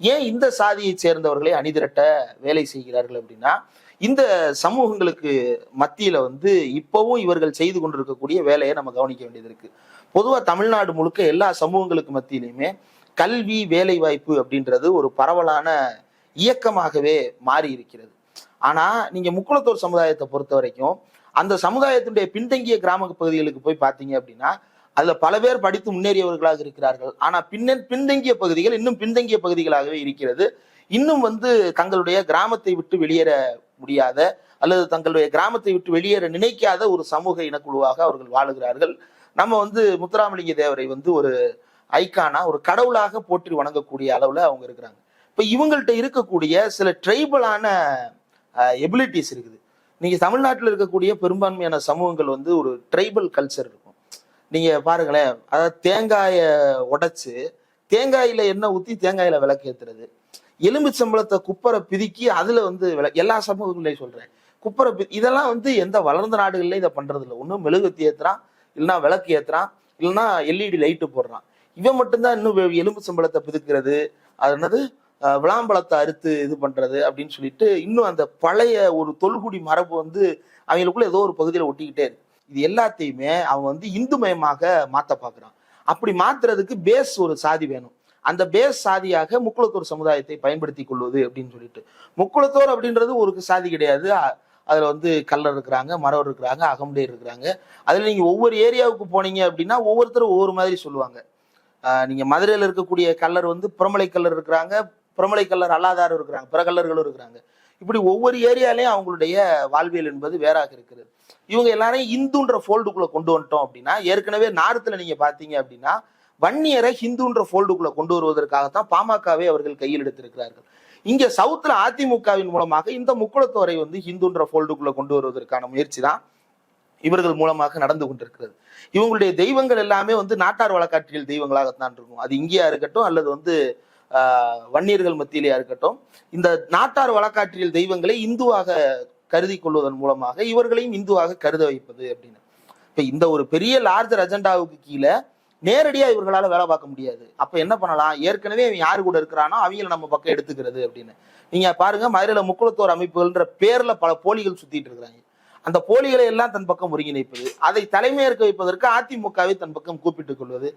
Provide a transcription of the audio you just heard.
ஏன் இந்த சாதியை சேர்ந்தவர்களை அணிதிரட்ட வேலை செய்கிறார்கள் அப்படின்னா இந்த சமூகங்களுக்கு மத்தியில வந்து இப்பவும் இவர்கள் செய்து கொண்டிருக்கக்கூடிய வேலையை நம்ம கவனிக்க வேண்டியது இருக்கு. பொதுவா தமிழ்நாடு முழுக்க எல்லா சமூகங்களுக்கு மத்தியிலையுமே கல்வி வேலை வாய்ப்பு அப்படின்றது ஒரு பரவலான இயக்கமாகவே மாறி இருக்கிறது. ஆனா நீங்க முக்குளத்தூர் சமுதாயத்தை பொறுத்த வரைக்கும் அந்த சமுதாயத்தினுடைய பின்தங்கிய கிராம பகுதிகளுக்கு போய் பார்த்தீங்க அப்படின்னா அதுல பல பேர் படித்து முன்னேறியவர்களாக இருக்கிறார்கள். ஆனா பின்ன பின்தங்கிய பகுதிகள் இன்னும் பின்தங்கிய பகுதிகளாகவே இருக்கிறது. இன்னும் வந்து தங்களுடைய கிராமத்தை விட்டு வெளியேற முடியாத அல்லது தங்களுடைய கிராமத்தை விட்டு வெளியேற நினைக்காத ஒரு சமூக இனக்குழுவாக அவர்கள் வாழுகிறார்கள். நம்ம வந்து முத்துராமலிங்க தேவரை வந்து ஒரு ஐக்கானா ஒரு கடவுளாக போற்றி வணங்கக்கூடிய அளவுல அவங்க இருக்கிறாங்க. இப்ப இவங்கள்ட்ட இருக்கக்கூடிய சில ட்ரைபலான எபிலிட்டிஸ் இருக்குது. நீங்க தமிழ்நாட்டில் இருக்கக்கூடிய பெரும்பான்மையான சமூகங்கள் வந்து ஒரு ட்ரைபல் கல்ச்சர் இருக்கும். நீங்க பாருங்களேன் அதாவது தேங்காயை உடைச்சு தேங்காயில எண்ணெய் ஊத்தி தேங்காயில விளக்கு ஏத்துறது. எலும்பு சம்பளத்தை குப்பரை பிதுக்கி அதுல வந்து விள எல்லா சமூகங்களையும் சொல்றேன். குப்பரை இதெல்லாம் வந்து எந்த வளர்ந்த நாடுகள்ல இதை பண்றது இல்லை. ஒன்றும் மெழுகுத்தி ஏத்துறான் இல்லைன்னா விளக்கு ஏத்துறான் இல்லைன்னா எல்இடி லைட்டு போடுறான். இவன் மட்டும்தான் இன்னும் எலும்பு சம்பளத்தை பிதுக்கிறது அது என்னது விளாம்பழத்தை அறுத்து இது பண்றது அப்படின்னு சொல்லிட்டு இன்னும் அந்த பழைய ஒரு தொல்குடி மரபு வந்து அவங்களுக்குள்ள ஏதோ ஒரு பகுதியில ஒட்டிக்கிட்டே இருக்கு. இது எல்லாத்தையுமே அவன் வந்து இந்து மயமாக மாற்ற பார்க்குறான். அப்படி மாத்துறதுக்கு பேஸ் ஒரு சாதி வேணும். அந்த பேஸ் சாதியாக முக்குளத்தூர் சமுதாயத்தை பயன்படுத்தி கொள்வது அப்படின்னு சொல்லிட்டு. முக்குளத்தூர் அப்படின்றது ஒரு சாதி கிடையாது. அதில் வந்து கல்லர் இருக்கிறாங்க மரவர் இருக்கிறாங்க அகமுடையர் இருக்கிறாங்க. அதில் நீங்கள் ஒவ்வொரு ஏரியாவுக்கு போனீங்க அப்படின்னா ஒவ்வொருத்தரும் ஒவ்வொரு மாதிரி சொல்லுவாங்க. நீங்கள் மதுரையில் இருக்கக்கூடிய கல்லர் வந்து புறமலை கல்லர் இருக்கிறாங்க புறமலை கல்லர் அல்லாதாரும் இருக்கிறாங்க பிற கல்லர்களும் இருக்கிறாங்க. இப்படி ஒவ்வொரு ஏரியாலையும் அவங்களுடைய வாழ்வியல் என்பது வேறாக இருக்கிறது. இவங்க எல்லாரையும் இந்துன்ற ஃபோல்டுக்குள்ள கொண்டு வந்துட்டோம் அப்படின்னா ஏற்கனவே நாரத்துல நீங்க பாத்தீங்க அப்படின்னா வன்னியரை ஹிந்துன்ற ஃபோல்டுக்குள்ள கொண்டு வருவதற்காகத்தான் பாமகவை அவர்கள் கையில் எடுத்திருக்கிறார்கள். இங்க சவுத்துல அதிமுகவின் மூலமாக இந்த முக்குளத்தோரை வந்து ஹிந்துன்ற ஃபோல்டுக்குள்ள கொண்டு வருவதற்கான முயற்சி தான் இவர்கள் மூலமாக நடந்து கொண்டிருக்கிறது. இவங்களுடைய தெய்வங்கள் எல்லாமே வந்து நாட்டார் வழக்காற்றியல் தெய்வங்களாகத்தான் இருக்கும். அது இங்கேயா இருக்கட்டும் அல்லது வந்து வன்னியர்கள் மத்தியிலேயா இருக்கட்டும் இந்த நாட்டார் வழக்காற்றியல் தெய்வங்களை இந்துவாக கருதி கொள்வதன் மூலமாக இவர்களையும் இந்துவாக கருத வைப்பது அப்படின்னு. இப்ப இந்த ஒரு பெரிய லார்ஜர் அஜெண்டாவுக்கு கீழே நேரடியா இவர்களால வேலை பார்க்க முடியாது. அப்ப என்ன பண்ணலாம்? ஏற்கனவே இவன் யாரு கூட இருக்கிறானோ அவங்கள நம்ம பக்கம் எடுத்துக்கிறது அப்படின்னு. நீங்க பாருங்க மதுரையில முக்குளத்தோர் அமைப்புகள்ன்ற பேர்ல பல போலிகள் சுத்திட்டு இருக்கிறாங்க. அந்த போலிகளை எல்லாம் தன் பக்கம் ஒருங்கிணைப்பது அதை தலைமையேற்க வைப்பதற்கு அதிமுகவை தன் பக்கம் கூப்பிட்டுக் கொள்வது